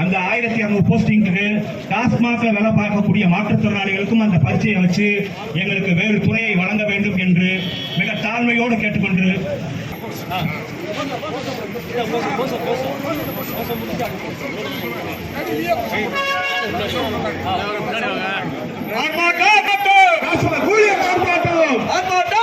அந்த ஆயிரத்தி இரநூறு போஸ்டிங்க்கு டாஸ்மாக்ல வேலை பார்க்கக்கூடிய மாற்றுத்திறனாளிகளுக்கும் அந்த பரீட்சையை வச்சு எங்களுக்கு வேறு துறையை வழங்க வேண்டும் என்று மிக தாழ்மையோடு கேட்டுக்கொண்டு ஆர்ப்பாட்டம்!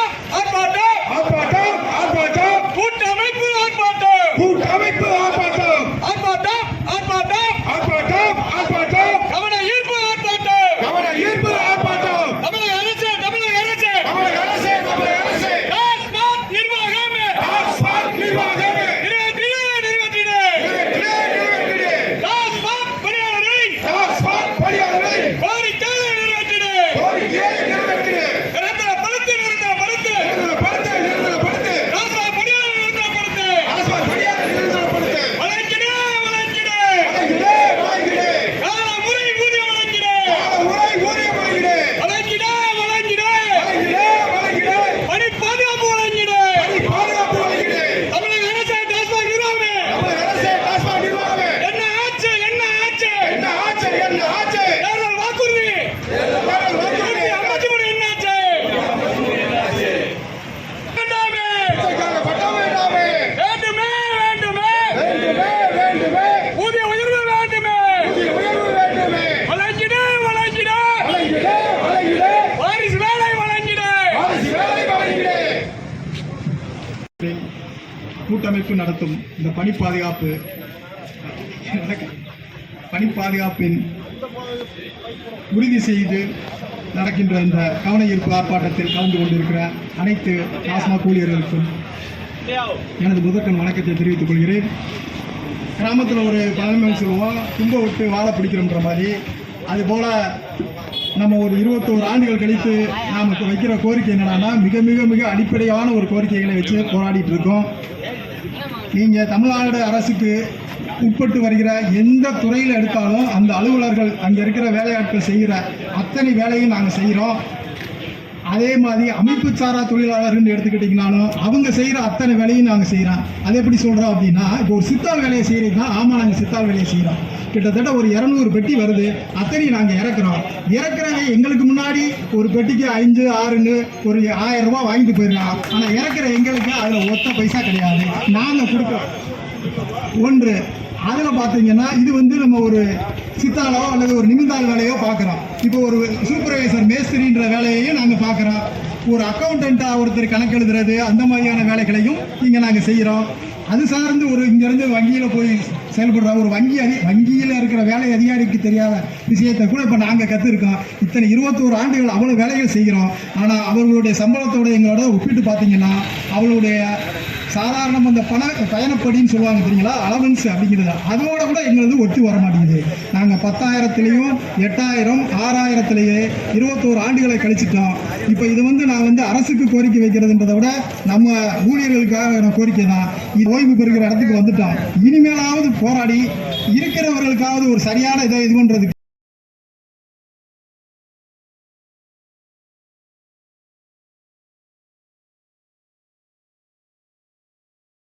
கூட்டமைப்பு நடத்தும் இந்த பணி பாதுகாப்பு பணி பாதுகாப்பின் உறுதி செய்து நடக்கின்ற இந்த கவன ஈர்ப்பு ஆர்ப்பாட்டத்தில் கலந்து கொண்டிருக்கிற அனைத்து டாஸ்மாக் ஊழியர்களுக்கும் எனது முதற்கண் வணக்கத்தை தெரிவித்துக் கொள்கிறேன். கிராமத்தில் ஒரு பழமை சொல்லுவோம் தும்ப விட்டு வாழை பிடிக்கிறோன்ற மாதிரி. அதுபோல் நம்ம ஒரு இருபத்தோரு ஆண்டுகள் கழித்து நாம் வைக்கிற கோரிக்கை என்னென்னா மிக மிக மிக அடிப்படையான ஒரு கோரிக்கைகளை வச்சு போராடிட்டு இருக்கோம். நீங்கள் தமிழ்நாடு அரசுக்கு உட்பட்டு வருகிற எந்த துறையில் எடுத்தாலும் அந்த அலுவலர்கள் அங்கே இருக்கிற வேலையாட்கள் செய்கிற அத்தனை வேலையும் நாங்கள் செய்கிறோம் அதே மாதிரி அமைப்பு சாரா தொழிலாளர்கள் எடுத்துக்கிட்டிங்கனாலும் அவங்க செய்கிற அத்தனை வேலையும் நாங்கள் செய்கிறோம் அது எப்படி சொல்கிறோம் அப்படின்னா இப்போ ஒரு சித்தாள் வேலையை செய்கிறீங்கன்னா ஆமாம் நாங்கள் சித்தாள் வேலையை செய்கிறோம் கிட்டத்தட்ட ஒரு இரநூறு பெட்டி வருது. அத்தனையும் நாங்கள் இறக்குறோம். இறக்குறவங்க எங்களுக்கு முன்னாடி ஒரு பெட்டிக்கு ஐந்து ஆறுன்னு ஒரு ஆயிரம் ரூபா வாங்கிட்டு போயிடலாம். ஆனால் இறக்குற எங்களுக்கு அதில் ஒத்த பைசா கிடையாது. நாங்கள் கொடுக்குறோம். ஒன்று அதில் பார்த்தீங்கன்னா இது வந்து நம்ம ஒரு சித்தாலோ அல்லது ஒரு நிமிந்தால் வேலையோ பார்க்குறோம் இப்போ ஒரு சூப்பர்வைசர் மேஸ்திரின்ற வேலையையும் நாங்கள் பார்க்குறோம் ஒரு அக்கௌண்டண்ட்டாக ஒருத்தர் கணக்கு எழுதுறது அந்த மாதிரியான வேலைகளையும் இங்கே நாங்கள் செய்கிறோம் அது சார்ந்து ஒரு இங்கேருந்து வங்கியில் போய் செயல்படுற ஒரு வங்கி அதி வங்கியில் இருக்கிற வேலை அதிகாரிக்கு தெரியாத விஷயத்தை கூட இப்போ நாங்கள் கற்றுருக்கோம் இத்தனை இருபத்தோரு ஆண்டுகள் அவ்வளோ வேலைகள் செய்கிறோம். ஆனால் அவர்களுடைய சம்பளத்தோட எங்களோட ஒப்பிட்டு பார்த்தீங்கன்னா அவளுடைய சாதாரண அந்த பண பயணப்படின்னு சொல்லுவாங்க தெரியுங்களா? அலவன்ஸ் அப்படிங்கிறது. அதோட கூட எங்களது ஒத்து வர மாட்டேங்குது. நாங்கள் பத்தாயிரத்துலேயும் எட்டாயிரம் ஆறாயிரத்துலேயே இருபத்தோரு ஆண்டுகளை கழிச்சிட்டோம். இப்போ இது வந்து நான் வந்து அரசுக்கு கோரிக்கை வைக்கிறதுன்றதை விட நம்ம ஊழியர்களுக்காக கோரிக்கை தான். இது ஓய்வு பெறுகிற இடத்துக்கு வந்துட்டோம். இனிமேலாவது போராடி இருக்கிறவர்களுக்காவது ஒரு சரியான இதை இது பண்ணுறதுக்கு